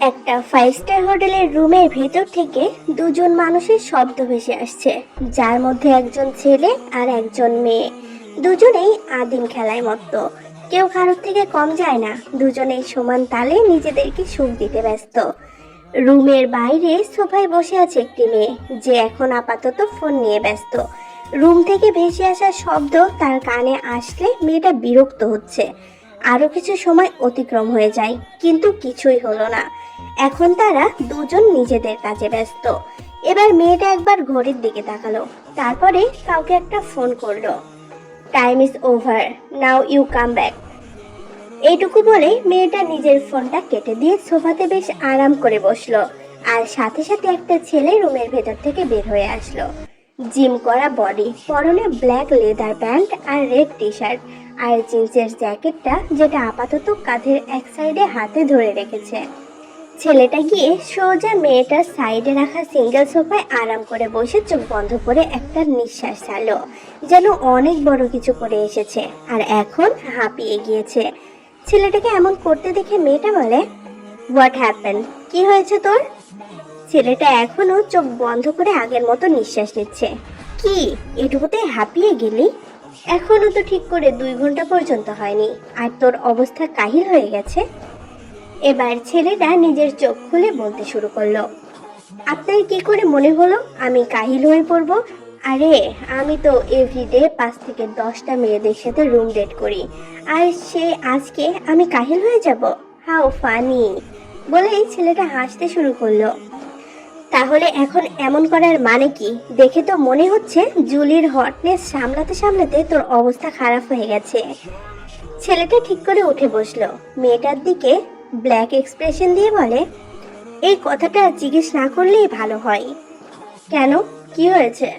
একটা five star হোটেলের রুমের ভেতর থেকে দুজন মানুষের শব্দ ভেসে আসছে। যার মধ্যে একজন ছেলে আর একজন মেয়ে। দুজনেই আদিম খেলায় মত্ত। কেউ কারোর থেকে কম যায় না। দুজনেই সমান তালে নিজেদেরকে সুখ দিতে ব্যস্ত। রুমের বাইরে সোফায় বসে আছে একটি মেয়ে, যে এখন আপাতত ফোন নিয়ে ব্যস্ত। রুম থেকে ভেসে আসা শব্দ তার কানে আসলে মেয়েটা বিরক্ত হচ্ছে। আরও কিছু সময় অতিক্রম হয়ে যায়, কিন্তু কিছুই হলো না। এখন তারা দুজন নিজেদের কাজে ব্যস্ত। এবার মেয়েটা একবার ঘড়ির দিকে তাকালো, তারপরে কাউকে একটা ফোন করল। Time is over now you come back এইটুকু বলে মেয়েটা নিজের ফোনটা কেটে দিয়ে সোফাতে বেশ আরাম করে বসল আর সাথে সাথে একটা ছেলে রুমের ভেতর থেকে বের হয়ে আসলো। জিম করা বডি, পরনে ব্ল্যাক লেদার প্যান্ট আর রেড টি শার্ট আর জিন্সের জ্যাকেটটা যেটা আপাতত কাঁধের এক সাইডে হাতে ধরে রেখেছে। ছেলেটা গিয়ে সোজা মেয়েটার সাইডে রাখা সিঙ্গেল সোফায় আরাম করে বসে চোখ বন্ধ করে একটা নিঃশ্বাস ছাড়লো, যেন অনেক বড় কিছু করে এসেছে আর এখন হাঁপিয়ে গিয়েছে। ছেলেটাকে এমন করতে দেখে মেয়েটা বলে হোয়াট হ্যাপেন কি হয়েছে তোর? ছেলেটা এখনও চোখ বন্ধ করে আগের মতো নিঃশ্বাস নিচ্ছে। কি? এটুকুতে হাঁপিয়ে গেলি? এখনও তো ঠিক করে দুই ঘণ্টা পর্যন্ত হয়নি। আর তোর অবস্থা কাহিল হয়ে গেছে? এবার ছেলেটা নিজের চোখ খুলে বলতে শুরু করল। আপনার কি করে মনে হলো আমি কাহিল হয়ে পড়ব? আরে, আমি তো এভরিডে পাঁচ থেকে দশটা মেয়েদের সাথে রুম ডেট করি। আর সে আজকে আমি কাহিল হয়ে যাব? How funny! বলেই ছেলেটা হাসতে শুরু করল। তাহলে এখন এমন করার মানে কি? দেখে তো মনে হচ্ছে জুলির হটনেস সামলাতে সামলাতে তোর অবস্থা খারাপ হয়ে গেছে। ছেলেটা ঠিক করে উঠে বসল। মেয়েটার দিকে ব্ল্যাক এক্সপ্রেশন দিয়ে বলে, এই কথাটা জিজ্ঞেস না করলেই ভালো হয়। কেন? কি হয়েছে?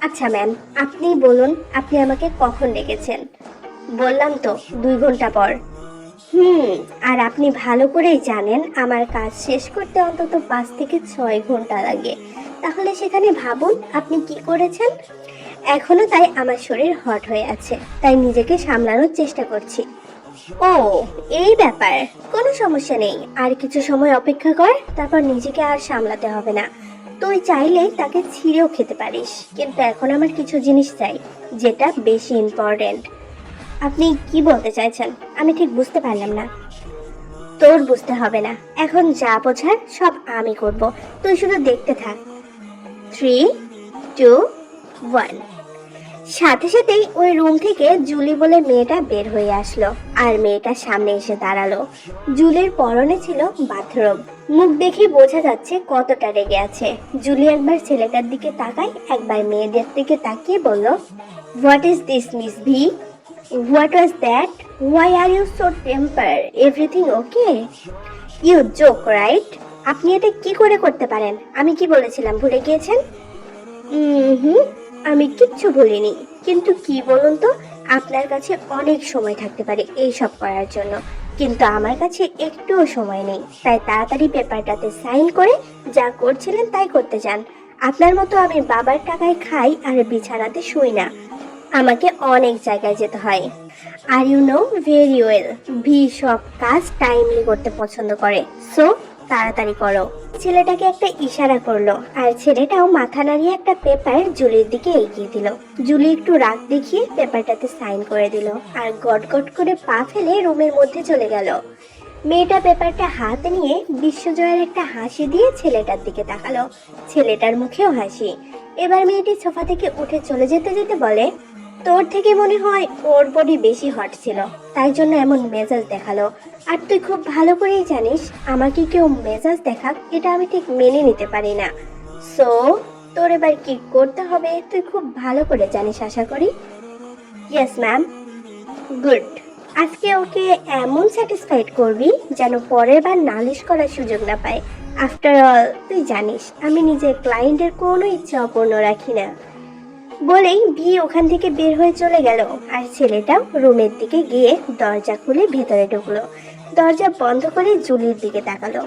আচ্ছা ম্যাম আপনি বলুন, আপনি আমাকে কখন ডেকেছেন? বললাম তো, দুই ঘণ্টা পর। হুম, আর আপনি ভালো করেই জানেন, আমার কাজ শেষ করতে অন্তত পাঁচ থেকে ছয় ঘণ্টা লাগে। তাহলে সেখানে ভাবুন, আপনি কি করেছেন? এখনও তাই আমার শরীর হট হয়ে আছে, তাই নিজেকে সামলানোর চেষ্টা করছি। ও, এই ব্যাপার। কোনো সমস্যা নেই। আর কিছু সময় অপেক্ষা কর, তারপর নিজেকে আর সামলাতে হবে না। তুই চাইলে তাকে ছিঁড়েও খেতে পারিস, কিন্তু এখন আমার কিছু জিনিস চাই, যেটা বেশি ইম্পর্টেন্ট আপনি কি বলতে চাইছেন? আমি ঠিক বুঝতে পারলাম না। তোর বুঝতে হবে না। এখন যা বোঝার, সব আমি করব। তুই শুধু দেখতে থাক। থ্রি টু ওয়ান সাথে সাথেই ওই রুম থেকে জুলি বলে মেয়েটা বের হয়ে আসলো আর মেয়েটার সামনে এসে দাঁড়াল। জুলির পরনে ছিল বাথরুম। মুখ দেখে বোঝা যাচ্ছে কতটা রেগে আছে। জুলি একবার ছেলেটার দিকে তাকায়, একবার মেয়েদের দিকে তাকিয়ে বলল what is this miss V what was that why are you so temper everything okay you joke right আপনি এটা কি করে করতে পারেন? আমি কি বলেছিলাম, ভুলে গিয়েছেন? হুম আমি কিচ্ছু বলিনি কিন্তু কি বলুন তো, আপনার কাছে অনেক সময় থাকতে পারে এই সব করার জন্য। কিন্তু আমার কাছে একটুও সময় নেই। তাই তাড়াতাড়ি পেপারটাতে সাইন করে যা করছিলেন তাই করতে চান আপনার মতো আমি বাবার টাকায় খাই আর বিছানাতে শুই না। আমাকে অনেক জায়গায় যেতে হয়। আর you know very well we সব কাজ টাইমলি করতে পছন্দ করে। সো তাড়াতাড়ি করো। ছেলেটাকে একটা ইশারা করল আর ছেলেটাও মাথা নাড়িয়ে একটা পেপার জুলির দিকে এগিয়ে দিল। জুলি একটু রাগ দেখিয়ে পেপারটাতে সাইন করে দিল আর গট গট করে পা ফেলে রুমের মধ্যে চলে গেল। মেয়েটা পেপারটা হাতে নিয়ে বিশ্বজয়ের একটা হাসি দিয়ে ছেলেটার দিকে তাকালো। ছেলেটার মুখেও হাসি। এবার মেয়েটি সোফা থেকে উঠে চলে যেতে যেতে বলে তোর থেকে মনে হয় ওর বডি বেশি হট ছিল, তাই জন্য এমন মেজাজ দেখাল। আর তুই খুব ভালো করেই জানিস, আমাকে কেউ মেজাজ দেখাক, এটা আমি ঠিক মেনে নিতে পারি না। সো তোর এবার কি করতে হবে, তুই খুব ভালো করে জানিস, আশা করি? ইয়েস ম্যাম গুড আজকে ওকে এমন স্যাটিসফাইড করবি যেন পরের বার নালিশ করার সুযোগ না পায়। আফটার অল তুই জানিস, আমি নিজের ক্লায়েন্টের কোনো ইচ্ছা অপূর্ণ রাখি না। বলেই ভি ওখান থেকে বের হয়ে চলে গেল। আর ছেলেটাও রুমের দিকে গিয়ে দরজা খুলে ভেতরে ঢুকলো। দরজা বন্ধ করে জুলির দিকে তাকালো।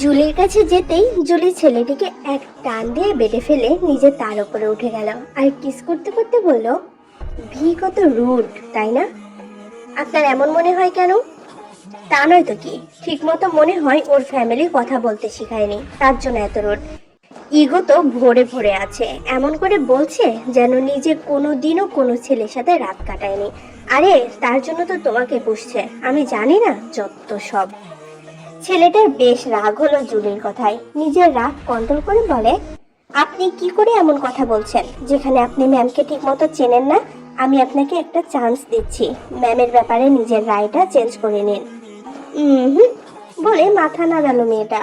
জুলির কাছে যেতেই জুলি ছেলেটিকে এক টান দিয়ে বেঁধে ফেলে নিজে তার উপরে উঠে গেল আর কিস করতে করতে বলল, ভি কত রুড, তাই না? আপনার এমন মনে হয় কেন? তা নয় তো কি ঠিক মতো মনে হয় ওর ফ্যামিলি কথা বলতে শিখায়নি, তার জন্য এত রোড। ইগো তো ভরে ভরে আছে। এমন করে বলছে যেন নিজে কোনো দিনও কোনো ছেলের সাথে রাত কাটায়নি। আরে, তার জন্য তো তোমাকে পুষছে। আমি জানি না যত সব। ছেলেটার বেশ রাগ হলো জুলির কথায়। নিজের রাগ কন্ট্রোল করে বলে, আপনি কি করে এমন কথা বলছেন? যেখানে আপনি ম্যামকে ঠিকমতো চেনেন না, আমি আপনাকে একটা চান্স দিচ্ছি। ম্যামের ব্যাপারে নিজের রায়টা চেঞ্জ করে নিন। হুম, বলে মাথা নাড়ালো মেয়েটা।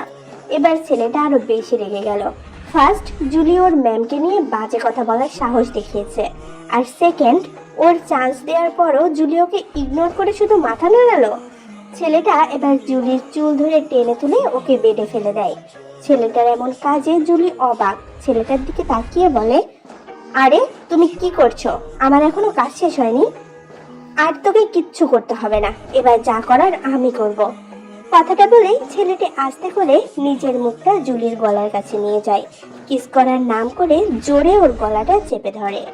এবার ছেলেটা আরও বেশি রেগে গেল। ফার্স্ট জুলি ওর ম্যামকে নিয়ে বাজে কথা বলার সাহস দেখিয়েছে। আর সেকেন্ড, ওর চান্স দেওয়ার পরও জুলি ওকে ইগনোর করে শুধু মাথা নাড়ালো। ছেলেটা এবার জুলির চুল ধরে টেনে তুলে ওকে বেডে ফেলে দেয়। ছেলেটার এমন কাজে জুলি অবাক। ছেলেটার দিকে তাকিয়ে বলে, আরে, তুমি কি করছ? আমার এখনও কাজ শেষ হয়নি। আর তোকে কিচ্ছু করতে হবে না। এবার যা করার আমি করব। কথাটা বলেই ছেলেটি আস্তে করে নিজের মুখটা জুলির গলার কাছে নিয়ে যায়। কিস করার নাম করে জোরে ওর গলাটা চেপে ধরে।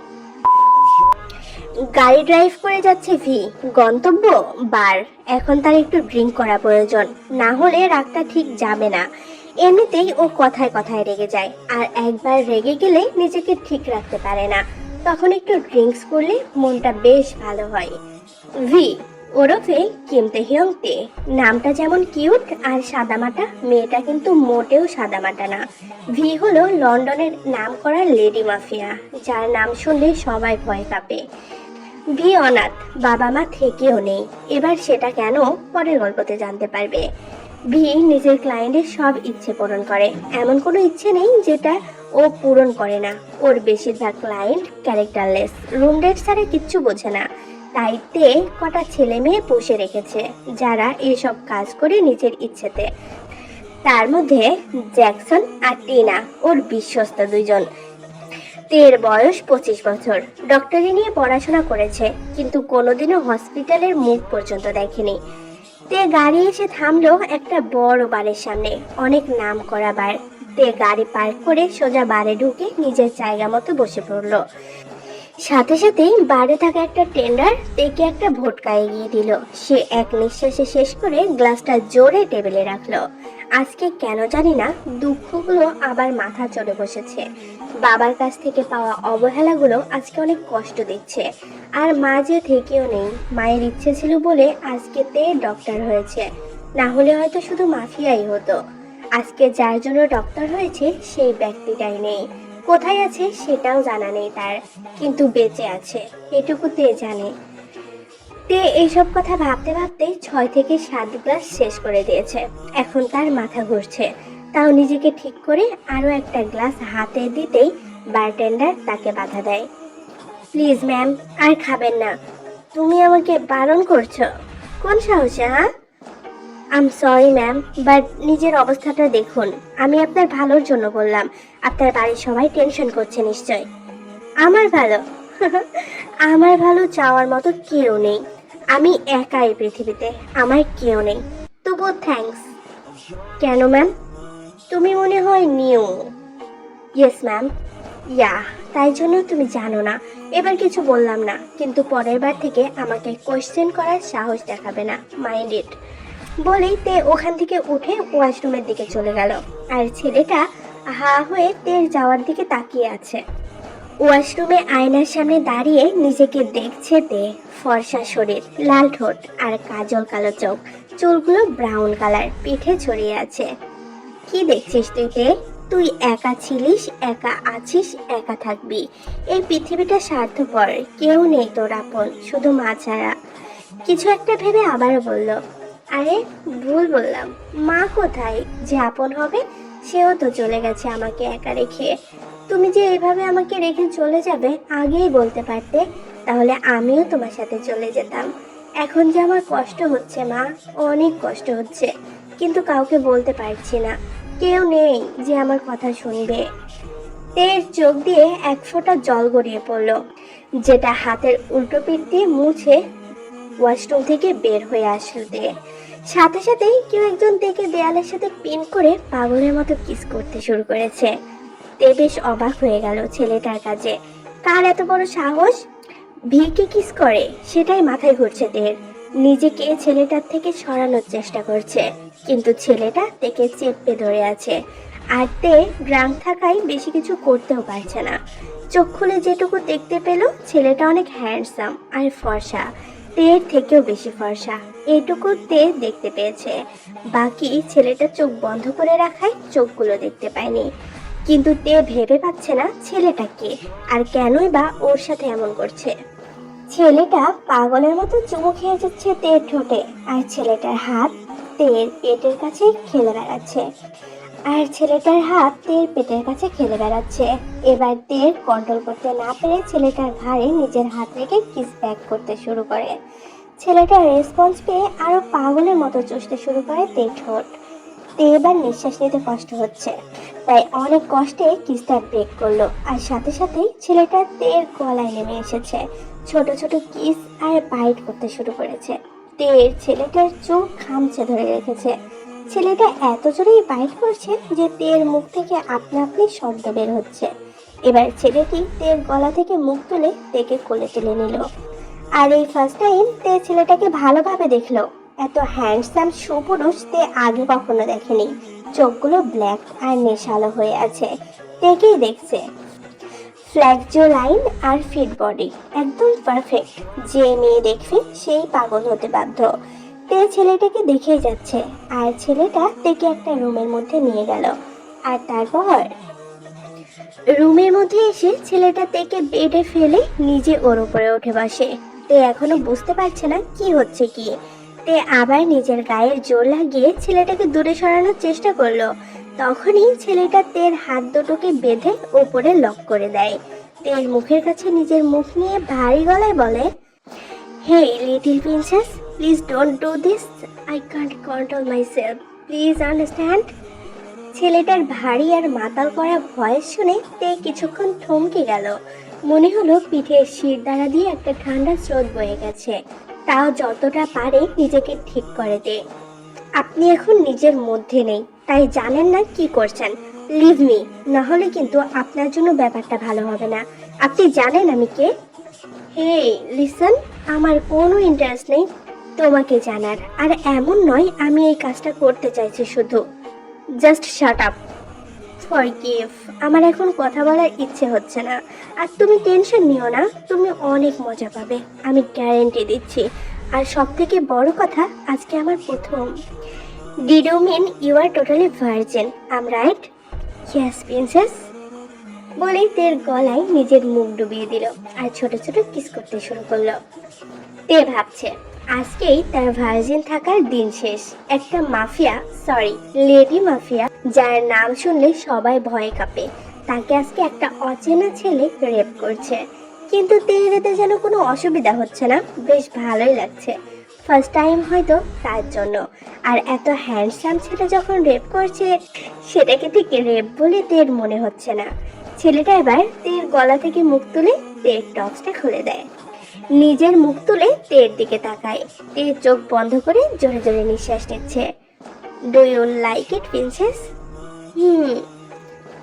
গাড়ি ড্রাইভ করে যাচ্ছে ভি। গন্তব্য বার। এখন তার একটু ড্রিঙ্ক করা প্রয়োজন। না হলে রাগটা ঠিক যাবে না। এমনিতেই ও কথায় কথায় রেগে যায়। আর একবার রেগে গেলে নিজেকে ঠিক রাখতে পারে না। তখন একটু ড্রিঙ্কস করলে মনটা বেশ ভালো হয়। ভি ওরফে কিমতে হিয়ংতে। নামটা যেমন কিউট আর সাদামাটা, মেয়েটা কিন্তু মোটেও সাদামাটা না। ভি হলো লন্ডনের নাম করা লেডি মাফিয়া, যার নাম শুনলে সবাই ভয় কাঁপে ভি অনাথ, বাবা মা থেকেও নেই। এবার সেটা কেন পরের গল্পতে জানতে পারবে। ভি নিজের ক্লায়েন্টের সব ইচ্ছে পূরণ করে। এমন কোনো ইচ্ছে নেই যেটা ও পূরণ করে না। ওর বেশিরভাগ ক্লায়েন্ট ক্যারেক্টারলেস রুম ডেট ছাড়া কিচ্ছু বোঝে না। তে কটা ছেলে মেয়ে পুষে রেখেছে, যারা এসব কাজ করে নিজের ইচ্ছেতে। তার মধ্যে জ্যাকসন আর টিনা, ওর বিশ্বস্ত দুইজন। তের বয়স পঁচিশ বছর। ডক্টরি নিয়ে পড়াশোনা করেছে, কিন্তু কোনোদিনও হসপিটালের মুখ পর্যন্ত দেখেনি। তে গাড়ি এসে থামলো একটা বড় বারের সামনে। অনেক নাম করা বার। তে গাড়ি পার্ক করে সোজা বারে ঢুকে নিজের জায়গা মতো বসে পড়ল। সাথে সাথেই বারে থাকা একটা টেন্ডার তেকে একটা ভোটকা এগিয়ে দিল। সে এক নিঃশ্বাসে শেষ করে গ্লাসটা জোরে টেবিলে রাখল। আজকে কেন জানি না দুঃখগুলো আবার মাথা চড়ে বসেছে। বাবার কাছ থেকে পাওয়া অবহেলাগুলো আজকে অনেক কষ্ট দিচ্ছে। আর মা যে থেকেও নেই, মায়ের ইচ্ছে ছিল বলে আজকে তে ডক্টর হয়েছে। না হলে হয়তো শুধু মাফিয়াই হতো। আজকে যার জন্য ডক্টর হয়েছে, সেই ব্যক্তিটাই নেই। কোথায় আছে সেটাও জানা নেই তার, কিন্তু বেঁচে আছে, এটুকু তে জানে। তে এইসব কথা ভাবতে ভাবতে ছয় থেকে সাত গ্লাস শেষ করে দিয়েছে। এখন তার মাথা ঘুরছে। তাও নিজেকে ঠিক করে আরও একটা গ্লাস হাতে দিতেই বারটেন্ডার তাকে বাধা দেয়। প্লিজ ম্যাম, আর খাবেন না। তুমি আমাকে বারণ করছ? কোন সাহসে হ্যাঁ? আম সরি ম্যাম বাট নিজের অবস্থাটা দেখুন। আমি আপনার ভালোর জন্য বললাম। আপনার বাড়ির সবাই টেনশন করছে নিশ্চয়। আমার ভালো? আমার ভালো চাওয়ার মতো কেউ নেই। আমি একাই পৃথিবীতে, আমার কেউ নেই। তবুও থ্যাঙ্কস কেন ম্যাম তুমি মনে হয় নিউ ইয়েস ম্যাম ইয়া তাই জন্য তুমি জানো না। এবার কিছু বললাম না। কিন্তু পরের বার থেকে আমাকে কোয়েশ্চেন করার সাহস দেখাবে না। মাইন্ড ইট বলেই তে ওখান থেকে উঠে ওয়াশরুমের দিকে চলে গেল। আর ছেলেটা হা হয়ে তের যাওয়ার দিকে তাকিয়ে আছে। ওয়াশরুমে আয়নার সামনে দাঁড়িয়ে নিজেকে দেখছে তে। ফর্সা শরীর, লাল ঠোঁট আর কাজল কালো চোখ। চুলগুলো ব্রাউন কালার, পিঠে ছড়িয়ে আছে। কি দেখছিস তুই তে? তুই একা ছিলিস, একা আছিস, একা থাকবি। এই পৃথিবীটা স্বার্থপর, কেউ নেই তোর আপন, শুধু মা ছাড়া। কিছু একটা ভেবে আবারও বলল আরে, ভুল বললাম। মা কোথায়? যে আপন হবে, সেও তো চলে গেছে আমাকে একা রেখে। তুমি যে এইভাবে আমাকে রেখে চলে যাবে, আগেই বলতে পারতে। তাহলে আমিও তোমার সাথে চলে যেতাম। এখন যে আমার কষ্ট হচ্ছে, মা, অনেক কষ্ট হচ্ছে। কিন্তু কাউকে বলতে পারছি না। কেউ নেই যে আমার কথা শুনবে। তের চোখ দিয়ে এক ফোঁটা জল গড়িয়ে পড়ল, যেটা হাতের উল্টো পিঠ দিয়ে মুছে ওয়াশরুম থেকে বের হয়ে আসলো তে। সাথে সাথেই কেউ একজন থেকে দেয়ালের সাথে পিন করে পাগলের মতো কিস করতে শুরু করেছে। তে বেশ অবাক হয়ে গেল ছেলেটার কাজে কার এত বড় সাহস? ভিকে কিস করে, সেটাই মাথায় ঘুরছে তের নিজেকে ছেলেটার থেকে সরানোর চেষ্টা করছে, কিন্তু ছেলেটা তেকে চেপে ধরে আছে। আর তে গ্রাম থাকায় বেশি কিছু করতেও পারছে না। চোখ খুলে যেটুকু দেখতে পেল, ছেলেটা অনেক হ্যান্ডসাম আর ফর্সা। তের থেকেও বেশি ফর্সা। এটুকু তে দেখতে পেয়েছে। বাকি ছেলেটা চোখ বন্ধ করে রাখায় চোখগুলো দেখতে পায়নি। কিন্তু তে ভেবে পাচ্ছে না ছেলেটা কে আর কেনই বা ওর সাথে এমন করছে। ছেলেটা পাগলের মতো চুমু খেয়ে যাচ্ছে তের ঠোঁটে আর ছেলেটার হাত তের পেটের কাছে খেলে বেড়াচ্ছে। আর ছেলেটার হাত তের পেটের কাছে খেলে বেড়াচ্ছে। এবার তের কন্ট্রোল করতে না পেরে ছেলেটার ঘাড়ে নিজের হাত রেখে কিস ব্যাক করতে শুরু করে। ছেলেটার রেসপন্স পেয়ে আরও পাগলের মতো চষতে শুরু করে তের ঠোঁট তে এবার নিঃশ্বাস নিতে কষ্ট হচ্ছে। তাই অনেক কষ্টে কিসটা ব্রেক করল। আর সাথে সাথেই ছেলেটা তের গলায় নেমে এসেছে। ছোট ছোট কিস আর বাইট করতে শুরু করেছে। তের ছেলেটার চোখ খামচে ধরে রেখেছে। ছেলেটা এত জোরেই বাইট করছে যে তের মুখ থেকে আপনা আপনি শব্দ বের হচ্ছে। এবার ছেলেটি তের গলা থেকে মুখ তুলে তেকে কোলে তুলে নিল। আর এই ফার্স্ট টাইম তে ছেলেটাকে ভালোভাবে দেখল। এত হ্যান্ডসাম সুপুরুষ তে আগে কখনো দেখেনি। চোখগুলো ব্ল্যাক আর নেশালো হয়ে আছে। তেকেই দেখছে। ফ্ল্যাগজো লাইন আর ফিট বডি একদম পারফেক্ট যে মেয়ে দেখবে সেই পাগল হতে বাধ্য। তে ছেলেটাকে দেখেই যাচ্ছে। আর ছেলেটা তেকে একটা রুমের মধ্যে নিয়ে গেল। আর তারপর? রুমের মধ্যে এসে ছেলেটা তেকে বেডে ফেলে নিজে ওর উপরে উঠে বসে। তে এখনও বুঝতে পারছে না কি হচ্ছে কি। তে আবার নিজের গায়ের জোর লাগিয়ে ছেলেটাকে দূরে সরানোর চেষ্টা করল। তখনই ছেলেটা তের হাত দুটোকে বেঁধে ওপরে লক করে দেয়। তের মুখের কাছে নিজের মুখ নিয়ে ভারী গলায় বলে, hey little princess, please don't do this. I can't control my self please understand. ছেলেটার ভারী আর মাতাল করা ভয়েস শুনে তে কিছুক্ষণ থমকে গেল। মনে হলো পিঠে শির দ্বারা দিয়ে একটা ঠান্ডা স্রোত বয়ে গেছে। তাও যতটা পারে নিজেকে ঠিক করে দে। আপনি এখন নিজের মধ্যে নেই, তাই জানেন না কি করছেন। লিভ মি না হলে কিন্তু আপনার জন্য ব্যাপারটা ভালো হবে না। আপনি জানেন আমি কে? হে লিসন আমার কোনো ইন্টারেস্ট নেই তোমাকে জানার। আর এমন নয়, আমি এই কাজটা করতে চাইছি শুধু। জাস্ট শাট আপ ফরগিভ আমার এখন কথা বলার ইচ্ছে হচ্ছে না। আর তুমি টেনশন নিও না, তুমি অনেক মজা পাবে, আমি গ্যারেন্টি দিচ্ছি। আর সব থেকে বড় কথা, আজকে আমার প্রথম। ডিডো mean you are totally virgin am right yes princess বলে তের গলায় নিজের মুখ ডুবিয়ে দিল আর ছোট ছোট কিস করতে শুরু করল। তে ভাবছে, আজকেই তার ভার্জিন থাকার দিন শেষ। একটা মাফিয়া সরি লেডি মাফিয়া, যার নাম শুনলে সবাই ভয় কাঁপে। তাকে আজকে একটা অচেনা ছেলে রেপ করছে। কিন্তু তের এতে যেন কোনো অসুবিধা হচ্ছে না, বেশ ভালোই লাগছে। ফার্স্ট টাইম হয়তো তার জন্য। আর এত হ্যান্ডসাম ছেলে যখন রেপ করছে, সেটাকে ঠিক রেপ বলে তের মনে হচ্ছে না। ছেলেটা এবার তের গলা থেকে মুখ তুলে তের টপসটা খুলে দেয়। নিজের মুখ তুলে তের দিকে তাকায়। তে চোখ বন্ধ করে জোরে জোরে নিঃশ্বাস নিচ্ছে। Do you like it princess hmm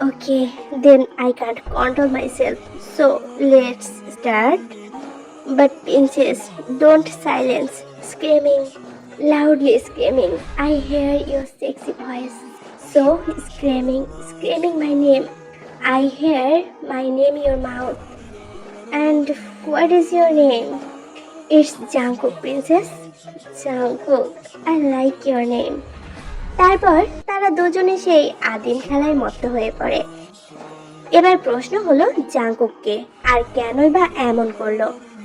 okay then I can't control myself so let's start but princess don't silence screaming loudly screaming. I hear your sexy voice, so screaming screaming my name. I hear my name your mouth and what is your name? It's Jungkook, princess. Jungkook, I like your name. তারপর তারা দুজনে সেই আদিম খেলায় মত্ত হয়ে পড়ে এবার প্রশ্ন হলো জাঙ্কুককে আর কেনই বা এমন করল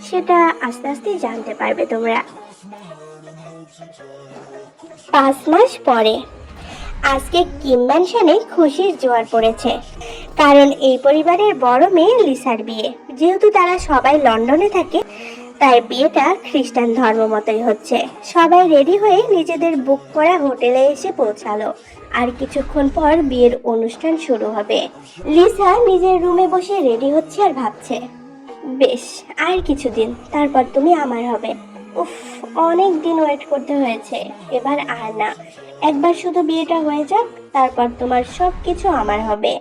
সেটা আস্তে আস্তে জানতে পারবে তোমরা পাঁচ মাস পরে আজকে কিম ম্যানশনে খুশির জোয়ার পড়েছে কারণ এই পরিবারের বড় মেয়ে লিসার বিয়ে। যেহেতু তারা সবাই লন্ডনে থাকে, তাই বিয়েটা খ্রিস্টান ধর্ম মতোই হচ্ছে। সবাই রেডি হয়ে নিজেদের বুক করা হোটেলে এসে পৌঁছালো। আর কিছুক্ষণ পর বিয়ের অনুষ্ঠান শুরু হবে। লিসা নিজের রুমে বসে রেডি হচ্ছে আর ভাবছে, বেশ, আর কিছুদিন, তারপর তুমি আমার হবে। উফ, অনেক দিন ওয়েট করতে হয়েছে, এবার আর না। একবার শুধু বিয়েটা হয়ে যাক, তারপর তোমার সব কিছু আমার হবে।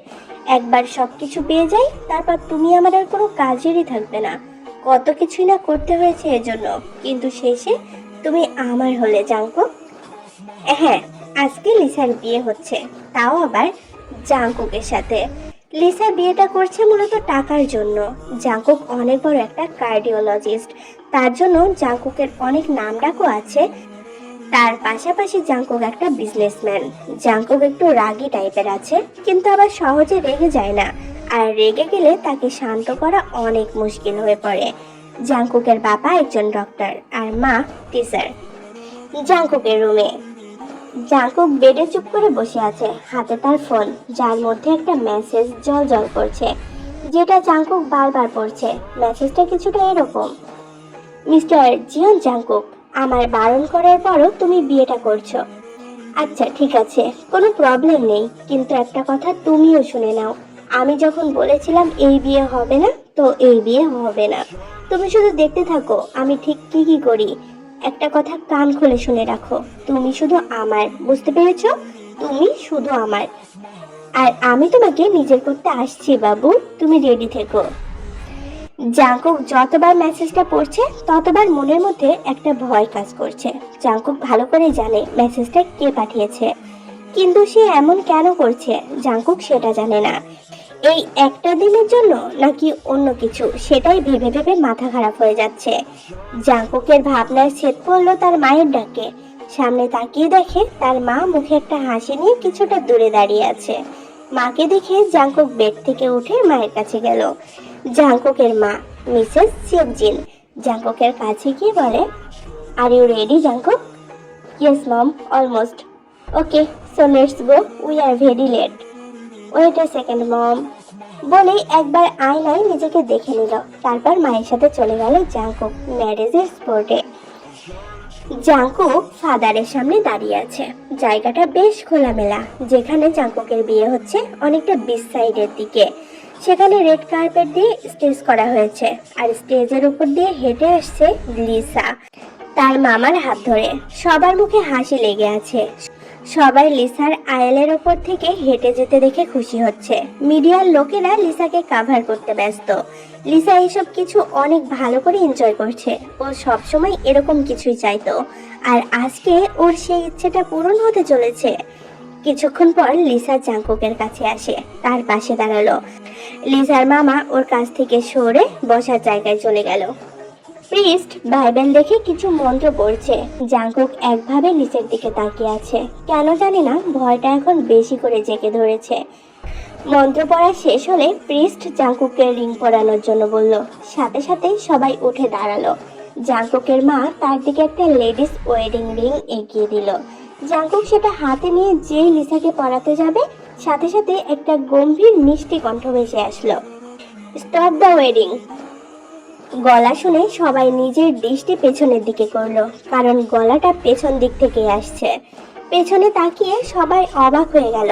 একবার সব কিছু পেয়ে যাই, তারপর তুমি আমার আর কোনো কাজেরই থাকবে না। কত কিছুই না করতে হয়েছে এজন্য, কিন্তু শেষে তুমি আমার হলে, জাঙ্কু। হ্যাঁ আজকে লিসার বিয়ে হচ্ছে, তাও আবার জাঙ্কুকের সাথে। লিসা বিয়েটা করছে মূলত টাকার জন্য। জাঙ্কুক অনেক বড় একটা কার্ডিওলজিস্ট। তার জন্য জাঙ্কুকের অনেক নামডাকও আছে তার পাশাপাশি জাঙ্কুক একটা বিজনেসম্যান জাঙ্কুক একটু রাগি টাইপের আছে, কিন্তু আবার সহজে রেগে যায় না। আর রেগে গেলে তাকে শান্ত করা অনেক মুশকিল হয়ে পড়ে। জাঙ্কুকের বাবা একজন ডক্টর আর মা টিচার জাঙ্কুকের রুমে জাঙ্কুক বেডে চুপ করে বসে আছে। হাতে তার ফোন যার মধ্যে একটা মেসেজ জল জল করছে, যেটা জাঙ্কুক বারবার পড়ছে। মেসেজটা কিছুটা এরকম। মিস্টার জিয়ন জাঙ্কুক আমার বারণ করার পরও তুমি বিয়েটা করছ। আচ্ছা ঠিক আছে, কোনো প্রবলেম নেই, কিন্তু একটা কথা তুমিও শুনে নাও। আমি যখন বলেছিলাম এই বিয়ে হবে না, তো এই বিয়ে হবে না। তুমি শুধু দেখতে থাকো, আমি ঠিক কি কি করি। একটা কথা কান খুলে শুনে রাখো, তুমি শুধু আমার, বুঝতে পেরেছ? তুমি শুধু আমার। আর আমি তোমাকে নিজের করতে আসছি, বাবু, তুমি রেডি থেকো। জাঙ্কুক যতবার মেসেজটা পড়ছে, ততবার মনের মধ্যে একটা ভয় কাজ করছে। জাঙ্কুক ভালো করে জানে মেসেজটা কে পাঠিয়েছে। কিন্তু সে এমন কেন করছে, জাঙ্কুক সেটা জানে না। এই একটা দিনের জন্য নাকি অন্য কিছু, সেটাই ভেবে ভেবে মাথা খারাপ হয়ে যাচ্ছে। জাঙ্কুকের ভাবনার ছেদ পড়ল তার মায়ের ডাকে। সামনে তাকিয়ে দেখে তার মা মুখে একটা হাসি নিয়ে কিছুটা দূরে দাঁড়িয়ে আছে। মাকে দেখে জাঙ্কুক বেড থেকে উঠে মায়ের কাছে গেল। জাঙ্কুকের মা, মিসেস সিয়কজিন জাঙ্কুকের কাছে গিয়ে বলে are you ready Jungkook yes mom almost okay so let's go we are very late wait a second mom বলেই একবার আয়নায় নিজেকে দেখে নিল। তারপর মায়ের সাথে চলে গেল জাঙ্কুক ম্যারেজের স্পোর্টে জাঙ্কুক ফাদারের সামনে দাঁড়িয়ে আছে। জায়গাটা বেশ খোলামেলা, যেখানে জাঙ্কুকের বিয়ে হচ্ছে অনেকটা বিচ সাইডের দিকে। সেখানে রেড কার্পেট দিয়ে স্টেজ করা হয়েছে আর স্টেজের উপর দিয়ে হেঁটে আসছে লিসা। তার মামার হাত ধরে। সবার মুখে হাসি লেগে আছে। সবাই লিসার আয়েলের ওপর থেকে হেঁটে যেতে দেখে খুশি হচ্ছে। মিডিয়ার লোকেরা লিসাকে কাভার করতে ব্যস্ত। লিসা এইসব কিছু অনেক ভালো করে এনজয় করছে। ও সবসময় এরকম কিছুই চাইতো। আর আজকে ওর সেই ইচ্ছেটা পূরণ হতে চলেছে। কিছুক্ষণ পর লিসা জাঙ্কুকের কাছে আসে। তার পাশে দাঁড়াল। লিসার মামা ওর কাছ থেকে সরে বসার জায়গায় চলে গেল। প্রিস্ট বাইবেল দেখে কিছু মন্ত্র পড়ছে। জাঙ্কুক একভাবে নিচের দিকে তাকিয়ে আছে। কেন জানি না, ভয়টা এখন বেশি করে জেগে ধরেছে। মন্ত্র পড়া শেষ হলে প্রিস্ট জাঙ্কুককে রিং পরানোর জন্য বলল। সাথে সাথে সবাই উঠে দাঁড়াল। জাঙ্কুকের মা তার দিকে একটা লেডিস ওয়েডিং রিং এগিয়ে দিল। জাঙ্কুক সেটা হাতে নিয়ে যেই লিসাকে পড়াতে যাবে সাথে সাথে একটা গম্ভীর মিষ্টি কণ্ঠ ভেসে আসলো। স্টপ দ্য ওয়েডিং গলা শুনে সবাই নিজের দৃষ্টি পেছনের দিকে করল, কারণ গলাটা পেছন দিক থেকে আসছে। পেছনে তাকিয়ে সবাই অবাক হয়ে গেল,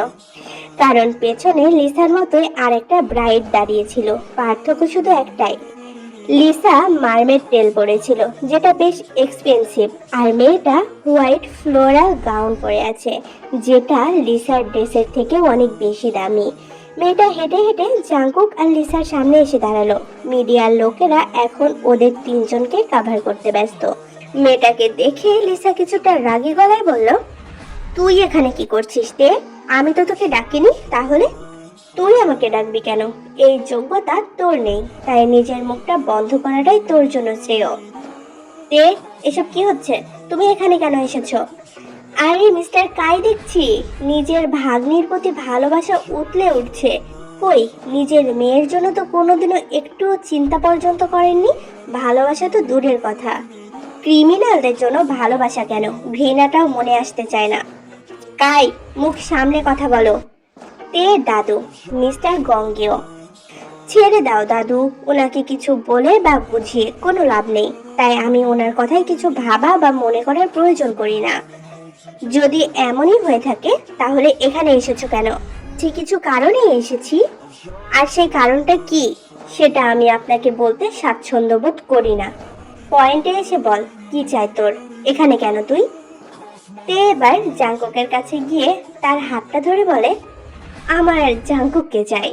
কারণ পেছনে লিসার মতোই আরেকটা ব্রাইড দাঁড়িয়েছিল পার্থক্য শুধু একটাই। লিসা মার্মেড টেল পরেছিল যেটা বেশ এক্সপেন্সিভ আর মেয়েটা হোয়াইট ফ্লোরাল গাউন পরে আছে, যেটা লিসার ড্রেসের থেকে অনেক বেশি দামি। মেয়েটা হেঁটে হেঁটে জাঙ্কুক আর লিসার সামনে এসে দাঁড়াল। মিডিয়ার লোকেরা এখন ওদের তিনজনকে কাভার করতে ব্যস্ত। মেয়েটাকে দেখে লিসা কিছুটা রাগী গলায় বলল, তুই এখানে কি করছিস তে? আমি তো তোকে ডাকিনি, তাহলে তুই আমাকে ডাকবি কেন? এই যোগ্যতা তোর নেই, তাই নিজের মুখটা বন্ধ করাটাই তোর জন্য শ্রেয়। তে, এসব কি হচ্ছে? তুমি এখানে কেন এসেছ? আরে, মিস্টার কাই দেখছি, নিজের ভাগ্নির প্রতি ভালোবাসা উতলে উঠছে। কই, নিজের মেয়ের জন্য তো কোনোদিনও একটু চিন্তা পর্যন্ত করেননি? ভালোবাসা তো দূরের কথা। ক্রিমিনালদের জন্য ভালোবাসা কেন? ঘৃণাটাও মনে আসতে চায় না। কাই, মুখ সামনে কথা বলো। তে দাদু, মিস্টার গঙ্গেয়। ছেড়ে দাও দাদু, ওনাকে কিছু বলে বা বুঝিয়ে কোনো লাভ নেই। তাই আমি ওনার কথায় কিছু ভাবা বা মনে করার প্রয়োজন করি না। যদি এমনই হয়ে থাকে, তাহলে এখানে এসেছ কেন? যে কিছু কারণে এসেছি? আর সেই কারণটা কি? সেটা আমি আপনাকে বলতে স্বাচ্ছন্দ্য বোধ করি না। পয়েন্টে এসে বল, কি চাই তোর? এখানে কেন তুই? তে এবার জাঙ্কুকের কাছে গিয়ে তার হাতটা ধরে বলে আমার জাঙ্কুককে চাই